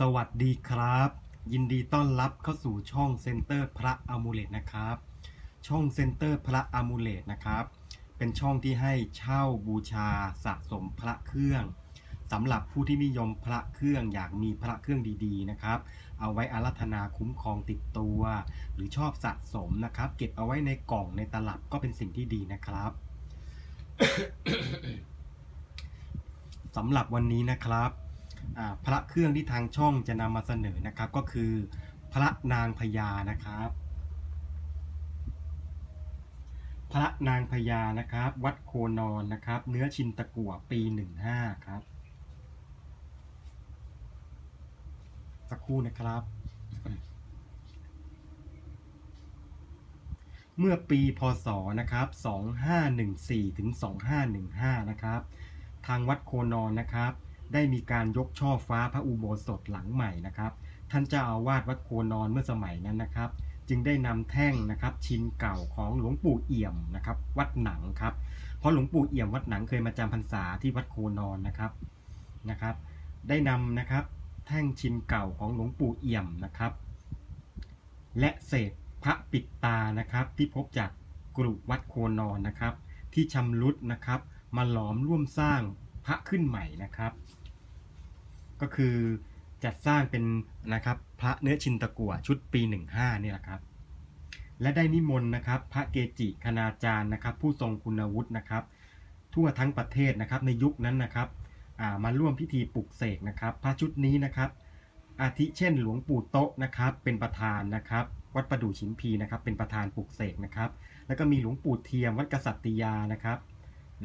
สวัสดีครับ ยินดีต้อนรับเข้าสู่ช่องเซ็นเตอร์พระอามูเลตนะครับ ช่องเซ็นเตอร์พระอามูเลตนะครับ เป็นช่องที่ให้เช่าบูชาสะสมพระเครื่องสำหรับผู้ที่นิยมพระเครื่องอยากมีพระเครื่องดีๆนะครับ เอาไว้อารัธนาคุ้มครองติดตัว หรือชอบสะสมนะครับ เก็บเอาไว้ในกล่องในตลับก็เป็นสิ่งที่ดีนะครับสำหรับวันนี้นะครับ พระเครื่องที่ทางช่องจะนำมาเสนอนะครับ ก็คือพระนางพญานะครับ พระนางพญานะครับ วัดโคนอนนะครับ เนื้อชินตะกั่วปีหนึ่งห้าครับ สักครู่นะครับเมื่อปีพศ นะครับ 2514 ถึง 2515 นะครับ ทางวัดโคนอนนะครับ ได้มีการยกช่อฟ้าพระอุโบสถหลังใหม่นะครับ ท่านเจ้าอาวาสวัดโคนอนเมื่อสมัยนั้นนะครับ จึงได้นำแท่งนะครับ ชิ้นเก่าของหลวงปู่เอี่ยมนะครับ วัดหนังครับ เพราะหลวงปู่เอี่ยมวัดหนังเคยมาจำพรรษาที่วัดโคนอนนะครับนะครับ ได้นำนะครับแท่งชิ้นเก่าของหลวงปู่เอี่ยมนะครับ และเศษพระปิดตานะครับ ที่พบจากกรุวัดโคนอนนะครับ ที่ชำรุดนะครับ มาหลอมร่วมสร้างพระขึ้นใหม่นะครับ ก็คือจัดสร้างเป็นนะครับพระเนื้อชินตะกั่วชุดปี 15นี่แหละครับ และได้นิมนต์นะครับ พระเกจิคณาจารย์นะครับ ผู้ทรงคุณวุฒินะครับ ทั่วทั้งประเทศนะครับในยุคนั้นนะครับามาร่วมพิธีปลุกเสกนะครับ พระชุดนี้นะครับ อาทิเช่นหลวงปู่โต๊ะนะครับ เป็นประธานนะครับ วัดประดู่ชิมพีนะครับ เป็นประธานปลุกเสกนะครับ แล้วก็มีหลวงปู่เทียมวัดกษัตริยานะครับ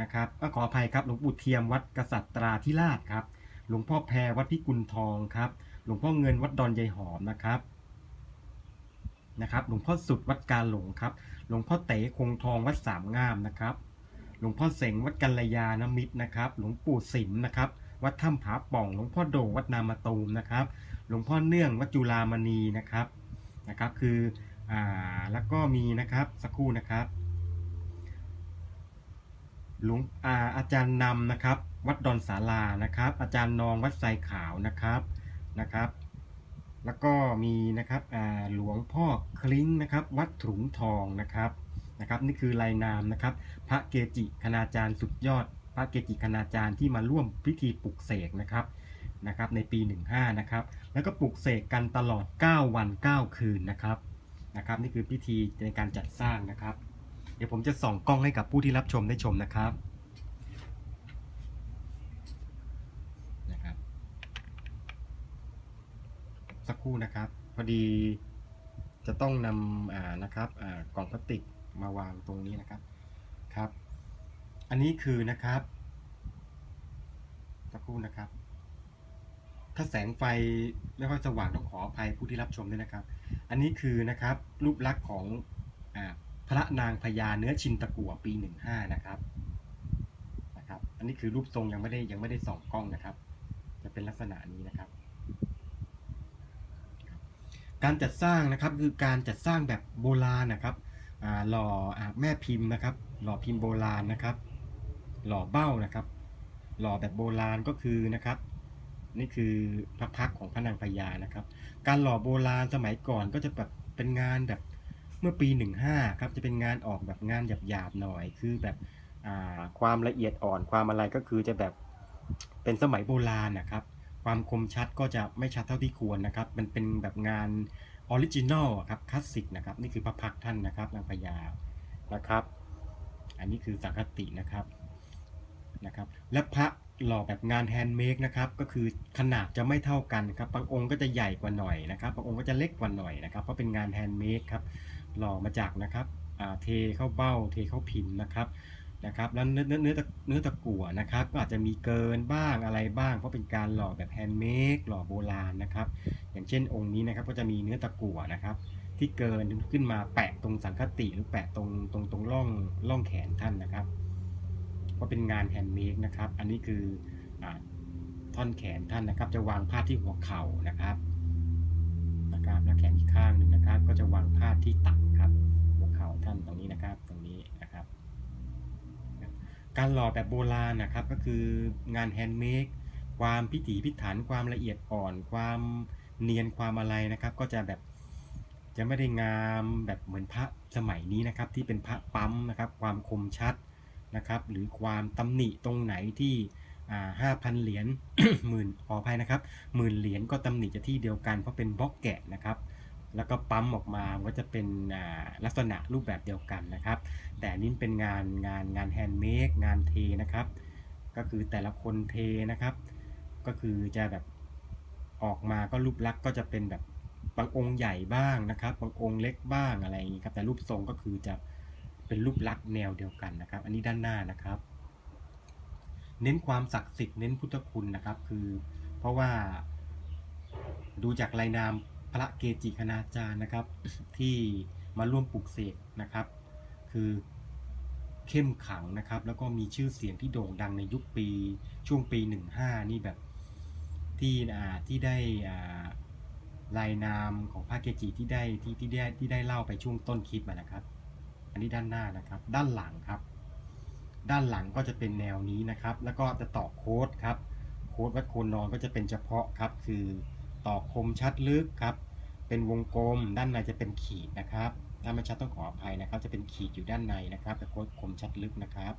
นะครับก็ขออภัยครับหลวงปู่เทียมวัดกษัตราธิราชครับ หลวงพ่อแพรวัดพิกุลทองครับ หลวงพ่อเงินวัดดอนยายหอมนะครับนะครับ หลวงพ่อสุดวัดกาหลงครับ หลวงพ่อเต๋คงทองวัดสามงามนะครับ หลวงพ่อเสงวัดกัลยาณมิตรนะครับ หลวงปู่สิมนะครับ วัดถ้ำผาป่อง หลวงพ่อโด่งวัดนามาตูมนะครับ หลวงพ่อเนื่องวัดจุฬามณีนะครับนะครับ คืออ่าแล้วก็มีนะครับสักครู่นะครับหลวงอาอาจารย์นำนะครับ วัดดอนศาลานะครับ อาจารย์นองวัดไซขาวนะครับนะครับ แล้วก็มีนะครับหลวงพ่อคลิ้งนะครับ วัดถุงทองนะครับนะครับ นี่คือลายนามนะครับ พระเกจิคณาจารย์สุดยอด พระเกจิคณาจารย์ที่มาร่วมพิธีปลุกเสกนะครับนะครับในปี 15นะครับแล้วก็ปลุกเสกกันตลอด 9 วัน 9 คืนนะครับนะครับ นี่คือพิธีในการจัดสร้างนะครับ เดี๋ยวผมจะส่องกล้องให้กับผู้ที่รับชมได้ชมนะครับ สักครู่นะครับ พอดีจะต้องนำอ่านะครับอ่ากล่องพลาสติกมาวางตรงนี้นะครับครับ อันนี้คือนะครับสักครู่นะครับ ถ้าแสงไฟไม่ค่อยสว่างต้องขออภัยผู้ที่รับชมด้วยนะครับ อันนี้คือนะครับรูปลักษณ์ของอพระนางพญาเนื้อชินตะกั่วปี15นะครับนะครับ อันนี้คือรูปทรงยังไม่ได้ยังไม่ได้ส่องกล้องนะครับ จะเป็นลักษณะนี้นะครับ การจัดสร้างนะครับคือการจัดสร้างแบบโบราณนะครับหล่ออแม่พิมพ์นะครับ หล่อพิมพ์โบราณนะครับ หล่อเบ้านะครับ หล่อแบบโบราณก็คือนะครับ นี่คือพระพักของพระนางพญานะครับ การหล่อโบราณสมัยก่อนก็จะแบบเป็นงานแบบเมื่อปี 15ครับจะเป็นงานออกแบบงานหยาบๆหน่อย คือแบบความละเอียดอ่อนความอะไรก็คือจะแบบเป็นสมัยโบราณนะครับ ความคมชัดก็จะไม่ชัดเท่าที่ควรนะครับ มันเป็นแบบงานออริจินอลครับคลาสสิกนะครับ นี่คือพระพักท่านนะครับนางพญานะครับ อันนี้คือสังคตินะครับนะครับ และพระหล่อแบบงานแฮนด์เมดนะครับ ก็คือขนาดจะไม่เท่ากันครับ บางองค์ก็จะใหญ่กว่าหน่อยนะครับบางองค์ก็จะเล็กกว่าหน่อยนะครับ เพราะเป็นงานแฮนด์เมดครับ หล่อมาจากนะครับเทเข้าเบ้า เทเข้าพิมพ์นะครับ นะครับแล้วเนื้อเนื้อเนื้อตะเนื้อตะกั่วนะครับก็อาจจะมีเกินบ้างอะไรบ้าง เพราะเป็นการหล่อแบบแฮนด์เมดหล่อโบราณนะครับ อย่างเช่นองค์นี้นะครับก็จะมีเนื้อตะกั่วนะครับ ที่เกินขึ้นมาแปะตรงสังคติหรือแปะตรงตรงตรงร่องร่องแขนท่านนะครับก็เป็นงานแฮนด์เมดนะครับ อันนี้คืออท่อนแขนท่านนะครับ จะวางพาดที่หัวเข่านะครับนะครับแล้วแขนอีกข้างหนึ่งนะครับ ก็จะวางพาดที่ตักครับหัวเข่าท่านตรงนี้นะครับ ตรงนี้ การหล่อแบบโบราณนะครับก็คืองานแฮนด์เมดความพิถีพิถันความละเอียดอ่อน ความเนียนความอะไรนะครับ ก็จะแบบจะไม่ได้งามแบบเหมือนพระสมัยนี้นะครับ ที่เป็นพระปั๊มนะครับ ความคมชัดนะครับ หรือความตำหนิตรงไหนที่ห้าพันเหรียญหมื่นขออภัยนะครับหมื่นเหรียญก็ตำหนิจะที่เดียวกันเพราะเป็นบล็อกแกะนะครับ แล้วก็ปั๊มออกมาก็จะเป็นลักษณะรูปแบบเดียวกันนะครับ แต่นี้เป็นงานงานงานแฮนด์เมดงานเทนะครับ ก็คือแต่ละคนเทนะครับ ก็คือจะแบบออกมาก็รูปลักษณ์ก็จะเป็นแบบบางองค์ใหญ่บ้างนะครับบางองค์เล็กบ้างอะไรอย่างนี้ครับแต่รูปทรงก็คือจะเป็นรูปลักษณ์แนวเดียวกันนะครับ อันนี้ด้านหน้านะครับ เน้นความศักดิ์สิทธิ์เน้นพุทธคุณนะครับ คือเพราะว่าดูจากรายนาม พระเกจิคณาจารย์นะครับ ที่มาร่วมปลูกเสกนะครับ คือเข้มขังนะครับ แล้วก็มีชื่อเสียงที่โด่งดังในยุคปีช่วงปี 15 นี่แบบที่อ่าที่ได้อ่ารายนามของพระเกจิที่ได้ที่ที่ได้ที่ได้เล่าไปช่วงต้นคลิปนะครับ อันนี้ด้านหน้านะครับ ด้านหลังครับ ด้านหลังก็จะเป็นแนวนี้นะครับ แล้วก็จะต่อโค้ดครับ โค้ดวัดโคนนอนก็จะเป็นเฉพาะครับคือ ต่อคมชัดลึกครับ เป็นวงกลมด้านในจะเป็นขีดนะครับ ถ้าไม่ชัดต้องขออภัยนะครับ จะเป็นขีดอยู่ด้านในนะครับ แต่โค้ดคมชัดลึกนะครับ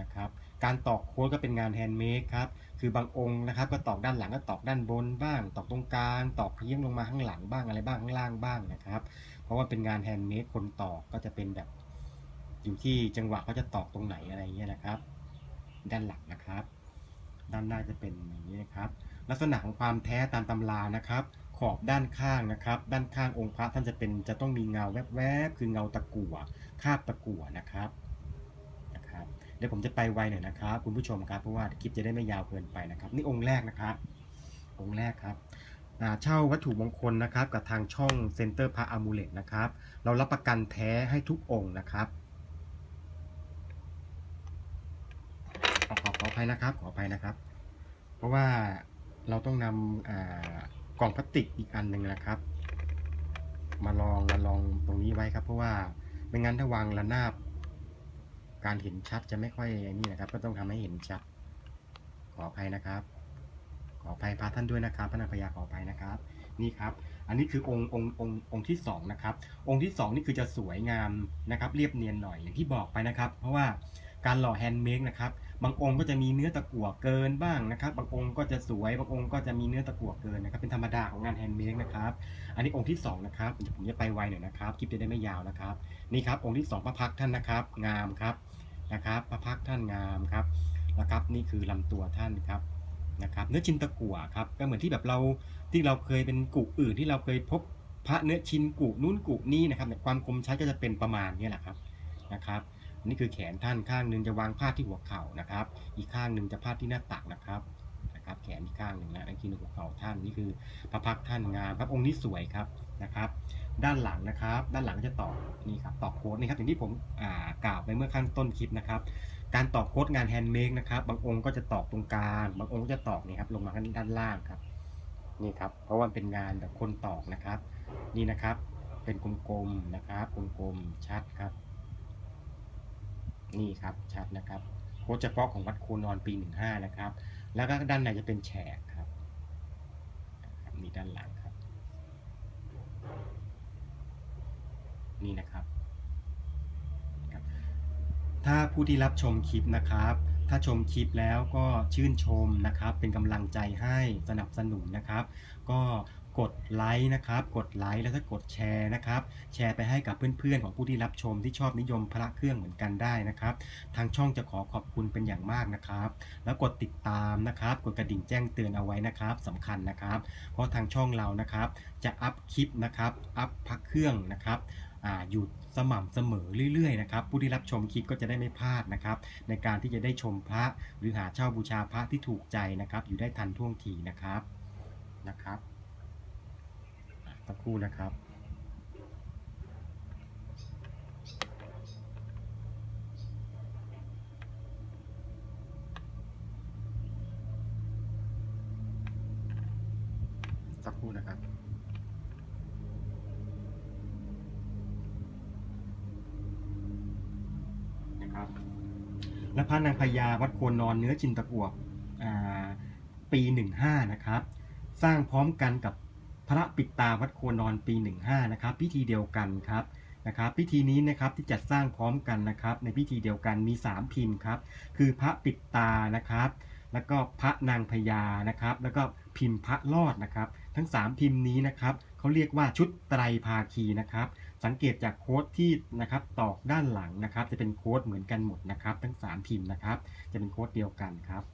นะครับ การตอกโค้ดก็เป็นงานแฮนด์เมดครับ คือบางองค์นะครับ ก็ตอกด้านหลังก็ตอกด้านบนบ้าง ตอกตรงกลาง ตอกเพียงลงมาข้างหลังบ้างอะไรบ้างข้างล่างบ้างนะครับ เพราะว่าเป็นงานแฮนด์เมดคนตอกก็จะเป็นแบบ อยู่ที่จังหวะเขาจะตอกตรงไหนอะไรเงี้ยนะครับ ด้านหลังนะครับ ด้านหน้าจะเป็นอย่างนี้นะครับ ลักษณะของความแท้ตามตำรานะครับ ขอบด้านข้างนะครับ ด้านข้างองค์พระท่านจะเป็นจะต้องมีเงาแวบๆ คือเงาตะกั่วคาบตะกั่วนะครับนะครับเดี๋ยวผมจะไปไวหน่อยนะครับ คุณผู้ชมครับเพราะว่าคลิปจะได้ไม่ยาวเกินไปนะครับ นี่องค์แรกนะครับ องค์แรกครับเช่าวัตถุมงคลนะครับกับทางช่องเซ็นเตอร์พระอามูเลตนะครับ เรารับประกันแท้ให้ทุกองค์นะครับขอขอขออภัยนะครับขออภัยนะครับ เพราะว่า เราต้องนำกล่องพลาสติกอีกอันหนึ่งนะครับ มาลองมาลองตรงนี้ไว้ครับ เพราะว่าไม่งั้นถ้าวางระนาบ การเห็นชัดจะไม่ค่อยนี่นะครับ ก็ต้องทำให้เห็นชัด ขออภัยนะครับ ขออภัยพระท่านด้วยนะครับ พระนางพญาขออภัยนะครับ นี่ครับ อันนี้คือองค์องค์องค์องค์ที่สองนะครับ องค์ที่สองนี่คือจะสวยงามนะครับ เรียบเนียนหน่อยอย่างที่บอกไปนะครับ เพราะว่าการหล่อแฮนด์เมดนะครับบางองค์ก็จะมีเนื้อตะกั่วเกินบ้างนะครับ บางองค์ก็จะสวย บางองค์ก็จะมีเนื้อตะกั่วเกินนะครับ เป็นธรรมดาของงานแฮนด์เมดนะครับ อันนี้องค์ที่สองนะครับผมจะไปไวหน่อยนะครับ คลิปจะได้ไม่ยาวนะครับ นี่ครับองค์ที่สองพระพักท่านนะครับ งามครับ นะครับ พระพักท่านงามครับ นะครับ นี่คือลำตัวท่านครับนะครับเนื้อชิ้นตะกั่วครับก็เหมือนที่แบบเราที่เราเคยเป็นกุอื่นที่เราเคยพบพระเนื้อชิ้นกุนู้นกุนี่นะครับแต่ความคมชัดก็จะเป็นประมาณนี้แหละครับนะครับ นี่คือแขนท่านข้างหนึ่งจะวางพาดที่หัวเข่านะครับ อีกข้างหนึ่งจะพาดที่หน้าตักนะครับนะครับ แขนอีกข้างหนึ่งนะนั่นคือหัวเข่าท่านนี่คือพระพักท่านงามครับองค์นี้สวยครับนะครับ ด้านหลังนะครับ ด้านหลังจะต่อนี่ครับต่อโค้ดนี่ครับอย่างที่ผมอ่ากล่าวไปเมื่อข้างต้นคลิปนะครับ การตอกโค้ดงานแฮนด์เมดนะครับบางองค์ก็จะตอกตรงกลางบางองค์ก็จะตอกนี่ครับลงมาด้านล่างครับนี่ครับเพราะว่าเป็นงานแบบคนตอกนะครับ นี่นะครับเป็นกลมๆนะครับกลมๆชัดครับ นี่ครับชัดนะครับโค้ดเฉพาะของวัดโคนอนปี 15 นะครับ แล้วก็ด้านในจะเป็นแฉกครับนะครับนี่ด้านหลังครับ นี่นะครับถ้าผู้ที่รับชมคลิปนะครับ ถ้าชมคลิปแล้วก็ชื่นชมนะครับ เป็นกำลังใจให้สนับสนุนนะครับ ก็ กดไลค์นะครับ กดไลค์แล้วก็กดแชร์นะครับ แชร์ไปให้กับเพื่อนๆของผู้ที่รับชมที่ชอบนิยมพระเครื่องเหมือนกันได้นะครับ ทางช่องจะขอขอบคุณเป็นอย่างมากนะครับ แล้วกดติดตามนะครับ กดกระดิ่งแจ้งเตือนเอาไว้นะครับสำคัญนะครับ เพราะทางช่องเรานะครับ จะอัพคลิปนะครับ อัพพระเครื่องนะครับอยู่สม่ำเสมอเรื่อยๆนะครับผู้ที่รับชมคลิปก็จะได้ไม่พลาดนะครับ ในการที่จะได้ชมพระหรือหาเช่าบูชาพระที่ถูกใจนะครับ อยู่ได้ทันท่วงทีนะครับนะครับ สักครู่นะครับ สักครู่นะครับนะครับและพระนางพญาวัดโคนนอนเนื้อจินตะกวบอ่าปี 15 นะครับ สร้างพร้อมกันกับ พระปิดตาวัดโคนอนปี 15นะครับพิธีเดียวกันครับนะครับพิธีนี้นะครับที่จัดสร้างพร้อมกันนะครับในพิธีเดียวกันมี 3 พิมพ์ครับคือพระปิดตานะครับ แล้วก็พระนางพญานะครับ แล้วก็พิมพ์พระรอดนะครับ ทั้ง 3 พิมพ์นี้นะครับเขาเรียกว่าชุดไตรภาคีนะครับสังเกตจากโค้ดที่นะครับตอกด้านหลังนะครับ จะเป็นโค้ดเหมือนกันหมดนะครับ ทั้ง 3 พิมพ์นะครับ จะเป็นโค้ดเดียวกันครับนะครับ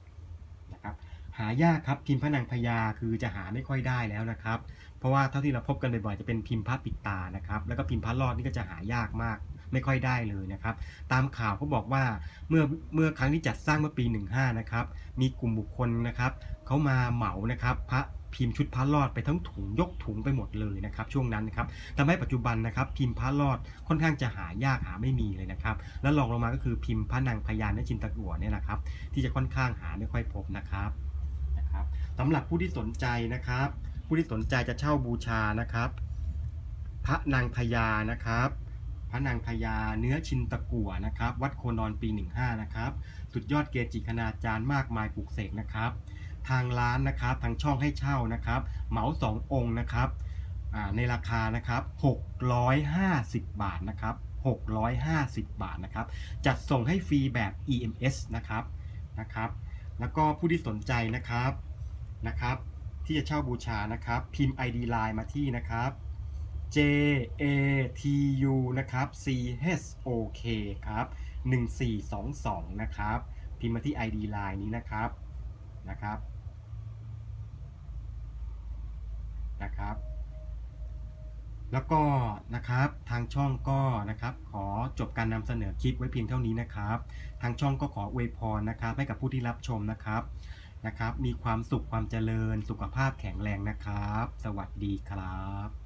หายากครับพิมพ์พระนางพญาคือจะหาไม่ค่อยได้แล้วนะครับ เพราะว่าเท่าที่เราพบกันบ่อยๆจะเป็นพิมพ์พระปิดตานะครับแล้วก็พิมพ์พระรอดนี่ก็จะหายากมากไม่ค่อยได้เลยนะครับ ตามข่าวเขาบอกว่าเมื่อเมื่อครั้งที่จัดสร้างเมื่อปี 15 นะครับ มีกลุ่มบุคคลนะครับเขามาเหมานะครับพระพิมพ์ชุดพระรอดไปทั้งถุงยกถุงไปหมดเลยนะครับ ช่วงนั้นนะครับทำให้ปัจจุบันนะครับ พิมพ์พระรอดค่อนข้างจะหายากหาไม่มีเลยนะครับ แล้วรองลงมาก็คือพิมพ์พระนางพญานชินตะกัวเนี่ยนะครับ ที่จะค่อนข้างหาไม่ค่อยพบนะครับ สำหรับผู้ที่สนใจนะครับ ผู้ที่สนใจจะเช่าบูชานะครับ พระนางพญานะครับ พระนางพญาเนื้อชินตะกัวนะครับ วัดโคนอนปี 15 นะครับ สุดยอดเกจิคณาจารย์มากมายปลุกเสกนะครับ ทางร้านนะครับทางช่องให้เช่านะครับ เหมา2องค์นะครับในราคานะครับ650 บาทนะครับ650 บาทนะครับ จัดส่งให้ฟรีแบบ EMS นะครับนะครับ แล้วก็ผู้ที่สนใจนะครับ นะครับ ที่จะเช่าบูชานะครับ พิมพ์ ID Line มาที่นะครับ J A T U นะครับ C H O K ครับ 1422 นะครับ พิมพ์มาที่ ID Line นี้นะครับนะครับนะครับ แล้วก็นะครับทางช่องก็นะครับขอจบการนำเสนอคลิปไว้เพียงเท่านี้นะครับ ทางช่องก็ขออวยพรนะครับให้กับผู้ที่รับชมนะครับ นะครับ มีความสุขความเจริญสุขภาพแข็งแรงนะครับ สวัสดีครับ